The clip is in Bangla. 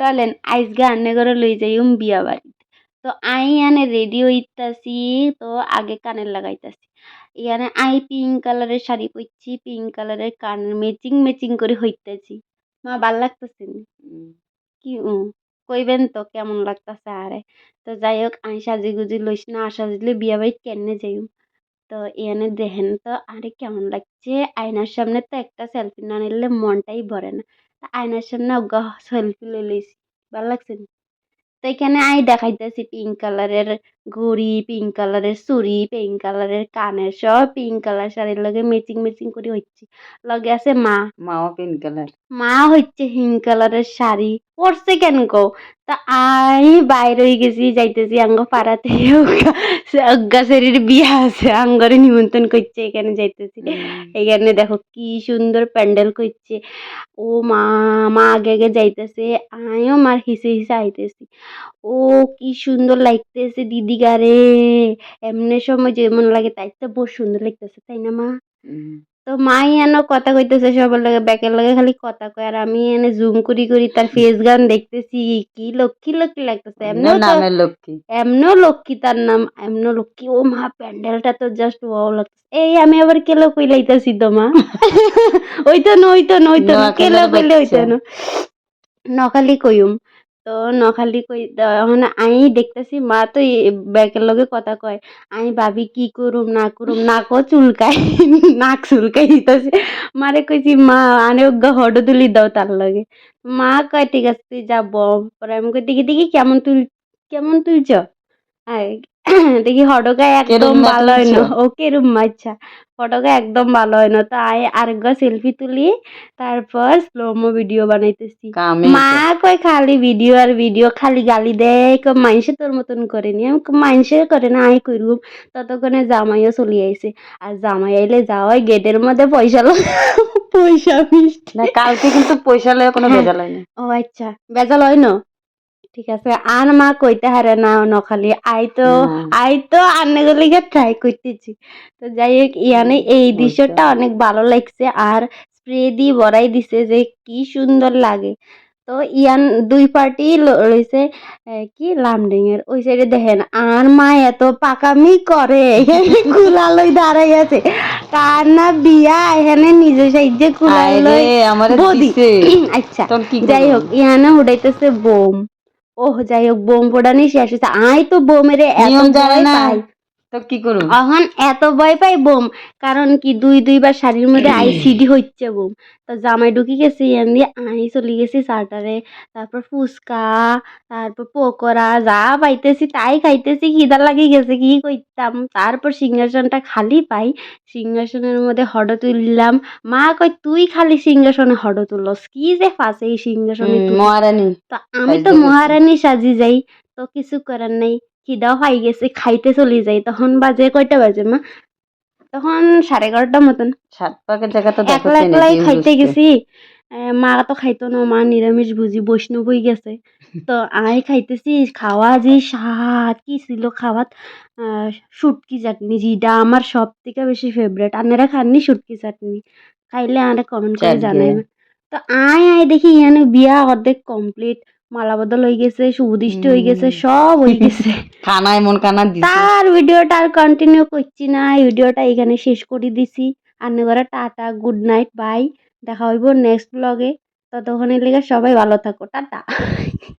চলেন আইসগা আন্নে করে লই যাইম বিয়া বাড়িতে। তো আই আনে রেডি হইতাছি তো আগে কানের লাগাইতাছি। ইয়ানে আই পিঙ্ক কালারের শাড়ি পরছি পিঙ্ক কালারের কানের ম্যাচিং ম্যাচিং করে হইতাছি। মা ভালো লাগতেছে নি? কি কইবেন তো কেমন লাগতাছে আরে? তো যাই হোক আই সাজি গুজি লইস না সাজলে বিয়া বাড়ি কেনে যাইম? তো এখানে দেখেন তো আরে কেমন লাগছে? আয়নার সামনে তো একটা সেলফি না নিলে মনটাই ভরে না। আয়নার সামনে অজ্ঞা সেলফি লই লইছি ভালো লাগছে না। তো এখানে আই দেখাইতেছি পিঙ্ক কালারের ঘড়ি পিঙ্ক কালারের চুড়ি পিঙ্ক কালারের কানের সব পিঙ্ক কালার শাড়ির লগে ম্যাচিং ম্যাচিং করে হচ্ছে। লগে আছে মা। মাও পিঙ্ক কালার মা হচ্ছে হিং কালারের শাড়ি। পরছে কেন কও? তা আই বাইরে হয়ে গেছি যাইতেছি আঙ্গ পাড়াতে। অজ্ঞা শরীর বিয়া আছে। আঙ্গরে নিমন্ত্রণ করছে এখানে যাইতেছি। এখানে দেখো কি সুন্দর প্যান্ডেল করছে। ও মা মা আগে আগে যাইতেছে। আমিও মার হিসে হিসে আইতেছি। ও কি সুন্দর লাগতেছে দিদি। গারে এমনি সময় যেমন লাগে তাই তো বহু সুন্দর লাগতেছে তাই না মা? তো মাই এন কথা কইতেছে সবার লগে ব্যাকের লগে খালি কথা কয় আর আমি এনে জুম করি করি তার ফেস গান দেখতেছি কি লক্ষ্মী লক্ষ্মী লাগতেছে। এমনিও নামের লক্ষ্মী। এমনও লক্ষ্মী তার নাম এমনও লক্ষ্মী। ও মা প্যান্ডেলটা তো জাস্ট ওয়াও লাগতেছে। এই আমি আবার কেলো কইলাইতাছি তো মা? ওই তো না ওই তো না ওই তো কেলো কইলে ওই তো নখালি কইম। তো নখালি কই এখন আমি দেখতেছি, মা তো ব্যাকের লগে কথা কয় আমি ভাবি কি করুম, না করুম, নাকও চুলকাই নাক চুলকাই দিতেছে। মারে কইছি, মা আনে গা হডো তুলি দাও তার লগে। মা কয়, ঠিক আছে, তুই যাব পরে আমি কই, দেখি দেখি, কেমন তুল, কেমন তুলছ? দেখি হডগা একদম ভালো হয় না। ও কেরম আচ্ছা। হডগা একদম ভালো হয় না। তো আয় আরেকগা সেলফি তুলি তারপর স্লোমো ভিডিও বানাইতেছি। মা কয় খালি ভিডিও আর ভিডিও খালি গালি দেয়। কয় মাইনসে তোর মতন করেনি আমি কই, মাইনসে করে না আই করুম ততক্ষণে জামাইও চলি আইছে। আর জামাই আইলে যাওয়াই গেটের মধ্যে পয়সা লো পয়সা মিষ্টি। না কালকে কিন্তু পয়সা লয়ে কোনো হ্যাঁ। ভেজাল হয় না ও আচ্ছা। বেজাল হয় না? ঠিক আছে আর মা কইতে হারে না নখালি আই তো আই তো আন্নে গলিকে ট্রাই করতেছি তো যাই হোক ইয়ানে এই বুঝতে দৃশ্যটা অনেক ভালো লাগছে আর স্প্রে দিয়ে ভরাই দিছে যে কি সুন্দর লাগে। তো ইয়ান দুই পার্টি রয়েছে কি লামডিং এর ওই সাইডে দেখেন আর মা এত পাকামি করে এখানে কুলালই দাঁড়াই আছে। কার না বিয়া এখানে নিজে সাইজে বৌদি। দিছে। আচ্ছা যাই হোক ইহানে উড়াইতেছে বোম। ওহ যাই হোক বোম পোড়ানি শেষ হয়েছে। আয় তো বোমেরে এত জানে না। তো কি করুম? এখন এত ভয় পাই বোম কারণ কি দুই দুইবার শাড়ির মধ্যে আই সিডি হচ্ছে বোম। তো জামাই ঢুকি গেছি এন দিয়ে আই চলে গেছি সার্টারে তারপর ফুচকা তারপর পকোড়া যা পাইতেছি তাই খাইতেছি খিদা লাগি গেছে কি করতাম তারপর সিংহাসনটা খালি পাই সিংহাসনের মধ্যে হড তুললাম। মা কই তুই খালি সিংহাসনে হড তুলস কি যে ফাঁসে এই সিংহাসনে মহারানী। তো আমি তো মহারানী সাজি যাই তো কিছু করার নাই। খিদাও পাই গেছে খাইতে চলে যাই তখন বাজে কয়টা বাজে মা? তখন সাড়ে এগারোটার মতন। একলা একলাই খাইতে গেছি। মা তো খাইতো না মা নিরামিষ বুঝি বৈষ্ণব হয়ে গেছে। তো আই খাইতেছি খাওয়া যে স্বাদ কি ছিল খাওয়াত? শুটকি চাটনি যেটা আমার সব থেকে বেশি ফেভারেট আপনারা খাননি শুটকি চাটনি। খাইলে আরে কমেন্ট করে। জানাইবেন তো আয় আয় দেখি এখানে বিয়া অর্ধেক কমপ্লিট মালা বদল হয়ে গেছে সুবুদিষ্ট হয়ে গেছে সব হয়ে গেছে। খানা এমন কানা দিছে। তার ভিডিওটা আর কন্টিনিউ করছি না ভিডিওটা এখানে শেষ করে দিছি। আর করে টাটা গুড নাইট বাই দেখা হইব নেক্সট ব্লগে ততক্ষণের লেগে সবাই ভালো থাকো টাটা।